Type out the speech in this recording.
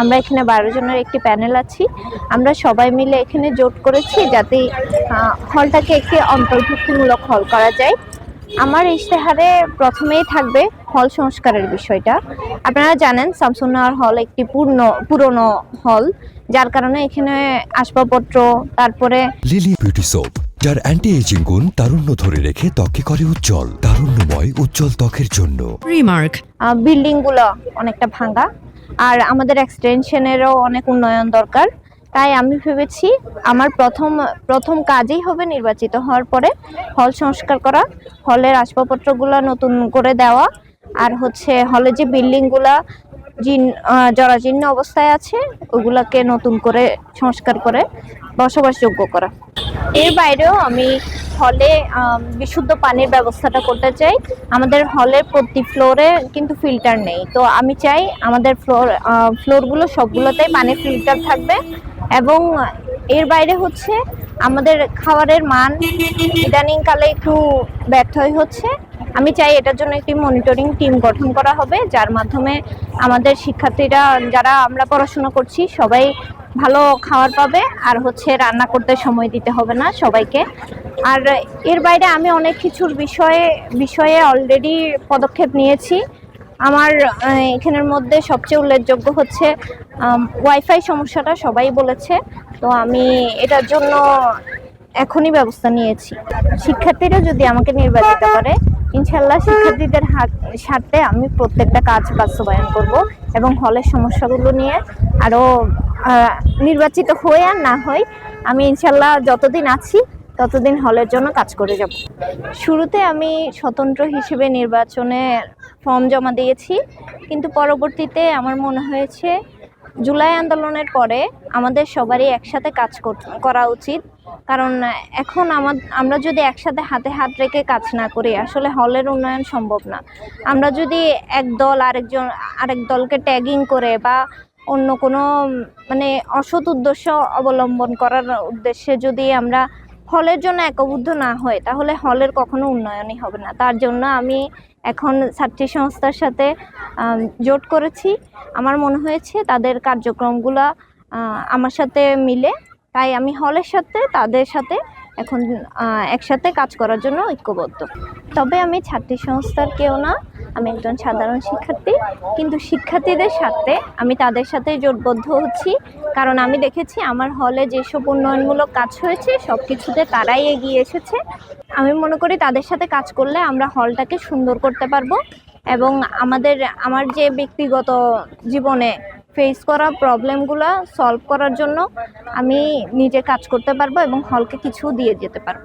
আমরা এখানে বারো জনের একটি প্যানেল আছি। আমরা সবাই মিলে এখানে জোট করেছি যাতে হলটাকে একটি অন্তর্ভুক্তিমূলক হল করা যায়। আমার ইশতেহারে প্রথমেই থাকবে হল সংস্কারের বিষয়টা। আপনারা জানেন শামসুন্নাহর হল একটি পূর্ণ পুরনো হল যার কারণে এখানে আসবাবপত্র তারপরে লিলি বিউটি সোপ যার অ্যান্টি এজিং গুণ তারুণ্য ধরে রেখে ত্বকে করে উজ্জ্বল তারুণ্যময় উজ্জ্বল ত্বকের জন্য। Remark. বিল্ডিংগুলো অনেকটা ভাঙা। আর আমাদের এক্সটেনশনেরও অনেক উন্নয়ন দরকার। তাই আমি ভেবেছি আমার প্রথম প্রথম কাজই হবে নির্বাচিত হওয়ার পরে হল সংস্কার করা হলের আসবাবপত্রগুলো নতুন করে দেওয়া, আর হচ্ছে হলে যে বিল্ডিংগুলা জিন জরাজীর্ণ অবস্থায় আছে, ওগুলাকে নতুন করে সংস্কার করে বসবাসযোগ্য করা। এর বাইরেও আমি হলে বিশুদ্ধ পানির ব্যবস্থাটা করতে চাই। আমাদের হলের প্রতি ফ্লোরে কিন্তু ফিল্টার নেই। তো আমি চাই আমাদের ফ্লোর ফ্লোরগুলো সবগুলোতেই পানির ফিল্টার থাকবে এবং এর বাইরে হচ্ছে আমাদের খাবারের মান ইদানিংকালে একটু ব্যর্থই হচ্ছে। আমি চাই এটার জন্য একটি মনিটরিং টিম গঠন করা হবে, যার মাধ্যমে আমাদের শিক্ষার্থীরা, যারা আমরা পড়াশোনা করছি, সবাই ভালো খাবার পাবে। আর হচ্ছে রান্না করতে সময় দিতে হবে না সবাইকে। আর এর বাইরে আমি অনেক কিছুর বিষয়ে বিষয়ে অলরেডি পদক্ষেপ নিয়েছি। আমার এখানের মধ্যে সবচেয়ে উল্লেখযোগ্য হচ্ছে ওয়াইফাই সমস্যাটা সবাই বলেছে। তো আমি এটার জন্য এখনই ব্যবস্থা নিয়েছি। শিক্ষার্থীরা যদি আমাকে নির্বাচিত করে ইনশাল্লাহ শিক্ষার্থীদের স্বার্থে আমি প্রত্যেকটা কাজ বাস্তবায়ন করব এবং হলের সমস্যাগুলো নিয়ে আরও নির্বাচিত হয়ে আর না হই, আমি ইনশাল্লাহ যতদিন আছি ততদিন হলের জন্য কাজ করে যাব। শুরুতে আমি স্বতন্ত্র হিসেবে নির্বাচনে ফর্ম জমা দিয়েছি, কিন্তু পরবর্তীতে আমার মনে হয়েছে জুলাই আন্দোলনের পরে আমাদের সবারই একসাথে কাজ কর- উচিত। কারণ এখন আমার আমরা যদি একসাথে হাতে হাত রেখে কাজ না করি, আসলে হলের উন্নয়ন সম্ভব না। আমরা যদি এক দল আরেকজন, আরেক দলকে ট্যাগিং করে বা অন্য কোনো মানে অসৎ উদ্দেশ্য অবলম্বন করার উদ্দেশ্যে যদি আমরা হলের জন্য একবদ্ধ না হয়, তাহলে হলের কখনো উন্নয়নই হবে না। তার জন্য আমি এখন ছাত্রী সংস্থার সাথে জোট করেছি। আমার মনে হয়েছে তাদের কার্যক্রমগুলো আমার সাথে মিলে। তাই আমি হলের সাথে, তাদের সাথে এখন একসাথে কাজ করার জন্য ঐক্যবদ্ধ। তবে আমি ছাত্রী সংস্থার কেউ না, আমি একজন সাধারণ শিক্ষার্থী। কিন্তু শিক্ষার্থীদের সাথে আমি তাদের সাথে জোটবদ্ধ হচ্ছি। কারণ আমি দেখেছি আমার হলে যেসব উন্নয়নমূলক কাজ হয়েছে সব কিছুতে তারাই এগিয়ে এসেছে। আমি মনে করি তাদের সাথে কাজ করলে আমরা হলটাকে সুন্দর করতে পারব এবং আমাদের, আমার যে ব্যক্তিগত জীবনে ফেস করা প্রবলেমগুলো সলভ করার জন্য আমি নিজে কাজ করতে পারব এবং হলকে কিছু দিয়ে যেতে পারব।